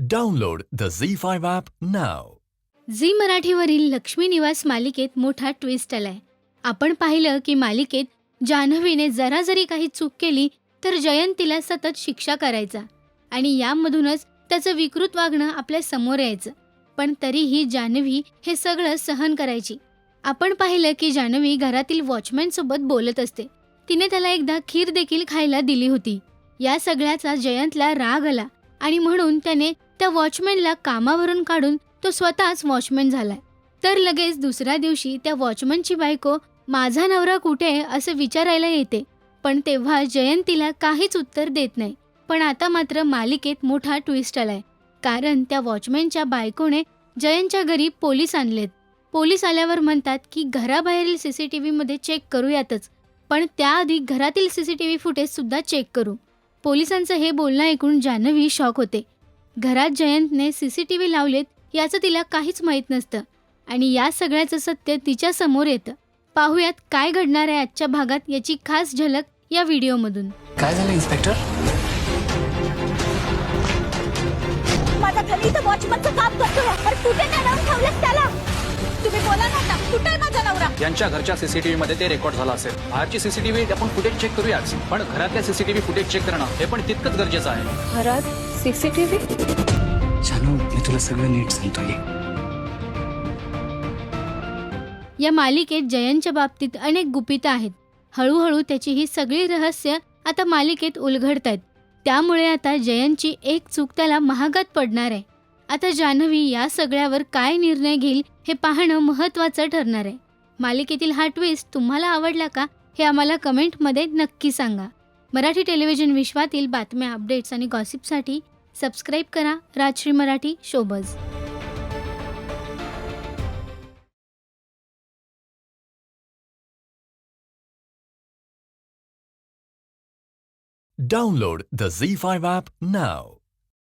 Download the Zee Z5 app नाव Zee मराठीवरील लक्ष्मी निवास मालिकेत मोठा ट्विस्ट आलाय. आपण पाहिलं की मालिकेत जान्हवीने जरा जरी काही चूक केली तर जयंतीला सतत शिक्षा करायचा. आणि यामधूनच त्याचं विकृत वागणं आपल्यासमोर यायचं. पण तरीही जान्हवी हे सगळं सहन करायची. आपण पाहिलं की जान्हवी घरातील वॉचमॅन सोबत बोलत असते. तिने त्याला एकदा खीर देखील खायला दिली होती. या सगळ्याचा जयंतला राग आला आणि म्हणून त्याने त्या वॉचमॅनला कामावरून काढून तो स्वतःच वॉचमॅन झालाय. तर लगेच दुसऱ्या दिवशी त्या वॉचमनची बायको माझा नवरा कुठे आहे? असं विचारायला येते. पण तेव्हा जयंतीला काहीच उत्तर देत नाही. पण आता मात्र मालिकेत मोठा ट्विस्ट आलाय. कारण त्या वॉचमॅनच्या बायकोने जयंतच्या घरी पोलीस आणलेत. पोलीस आल्यावर म्हणतात की घराबाहेरील सीसीटीव्ही मध्ये चेक करूयातच. पण त्याआधी घरातील सीसीटीव्ही फुटेज सुद्धा चेक करू. पोलिसांचं हे बोलणं ऐकून जान्हवी शॉक होते. घरात जयंतने सीसीटीव्ही लावलेत याचं तिला काहीच माहीत नसतं. आणि या सगळ्याचं सत्य तिच्या समोर येतं. पाहूयात काय घडणार आहे आजच्या भागात याची खास झलक या व्हिडिओमधून. काय झालं इन्स्पेक्टर? माझा घरी इथं वॉचमनचं काम करतोय. पण कुठे लावून ठेवलंस त्याला. तुम्ही बोला ना कुठे माझा नवरा? यांच्या घरच्या सीसीटीव्ही मध्ये ते रेकॉर्ड झालं असेल. बाहेरची सीसीटीव्ही आपण फुटेज चेक करूयाच पण घरातल्या सीसीटीव्ही फुटेज चेक करणं हे पण तितकंच गरजेचं आहे. घरात सीसीटीव्ही? जानू मी तुला सगळं नीट सांगतोय. या मालिकेत जयंतच्या बाबतीत अनेक गुपितं आहेत. हळूहळू त्याची ही सगळी रहस्य आता मालिकेत उलगडत आहेत त्यामुळे आता जयंतची एक चूक त्याला महागात पडणार आहे. आता जान्हवी या सगळ्यावर काय निर्णय घेईल हे पाहणं महत्त्वाचं ठरणार आहे. मालिकेतील हा ट्विस्ट तुम्हाला आवडला का हे आम्हाला कमेंटमध्ये नक्की सांगा. मराठी टेलिव्हिजन विश्वातील बातम्या अपडेट्स आणि गॉसिपसाठी सबस्क्राईब करा Rajshri Marathi showbiz. Download the Z5 app now.